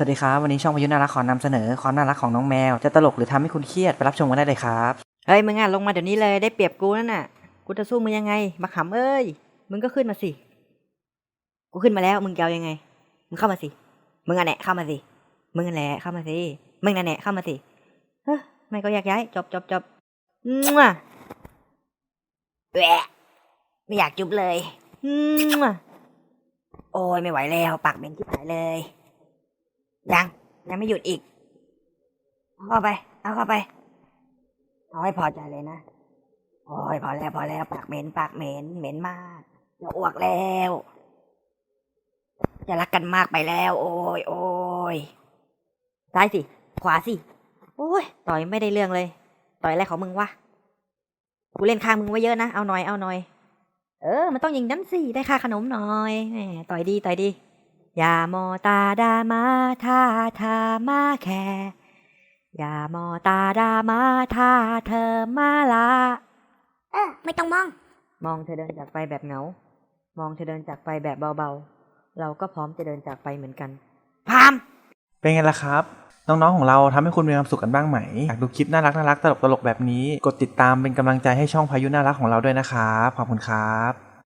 สวัสดีครับ วันนี้ช่องพายุน่ารักขอนำเสนอความน่ารักของน้องแมว จะตลกหรือทำให้คุณเครียดไปรับชมกันได้เลยครับ เฮ้ยมึงอะลงมาเดี๋ยวนี้เลยได้เปรียบกูนั่นน่ะ กูจะสู้มึงยังไงมาขำเอ้ย มึงก็ขึ้นมาสิ กูขึ้นมาแล้ว มึงจะเอายังไง มึงเข้ามาสิ มึงอะแหละเข้ามาสิ มึงอะแหละเข้ามาสิ มึงน่ะแหละเข้ามาสิ เฮ้ยไม่ก็อยากย้ายจบจบจบมั่วแหวะไม่อยากจุบเลยมั่วโอ้ยไม่ไหวแล้ว ปากเหม็นที่หายเลย ยังยังไม่หยุดอีกเอาเข้าไปเอาเข้าไปเอาให้พอใจเลยนะโอ้ยพอแล้วพอแล้วปากเหม็นปากเหม็นเหม็นมากจะอ้วกแล้วจะรักกันมากไปแล้ว โอ้ยโอ้ยซ้ายสิ ขวาสิ โอ้ยต่อยไม่ได้เรื่องเลย ต่อยอะไรของมึงวะกูเล่นข้างมึงไว้เยอะนะ เอาหน่อยเอาหน่อย เออ มันต้องอย่างนั้นสิ ได้ค่าขนมหน่อยแหมต่อยดี ต่อยดี อย่ามอตาดามาท่าทามาแคอย่ามอตาดามาถ้าเธอมาละเออ ไม่ต้องมอง มองเธอเดินจากไปแบบเหงา มองเธอเดินจากไปแบบเบาๆ เราก็พร้อมจะเดินจากไปเหมือนกันพาม เป็นไงล่ะครับ น้องๆของเราทำให้คุณมีความสุขกันบ้างไหม อยากดูคลิปน่ารักน่ารักตลกตลกๆแบบนี้ กดติดตามเป็นกำลังใจให้ช่องพายุน่ารักของเราด้วยนะครับ ขอบคุณครับ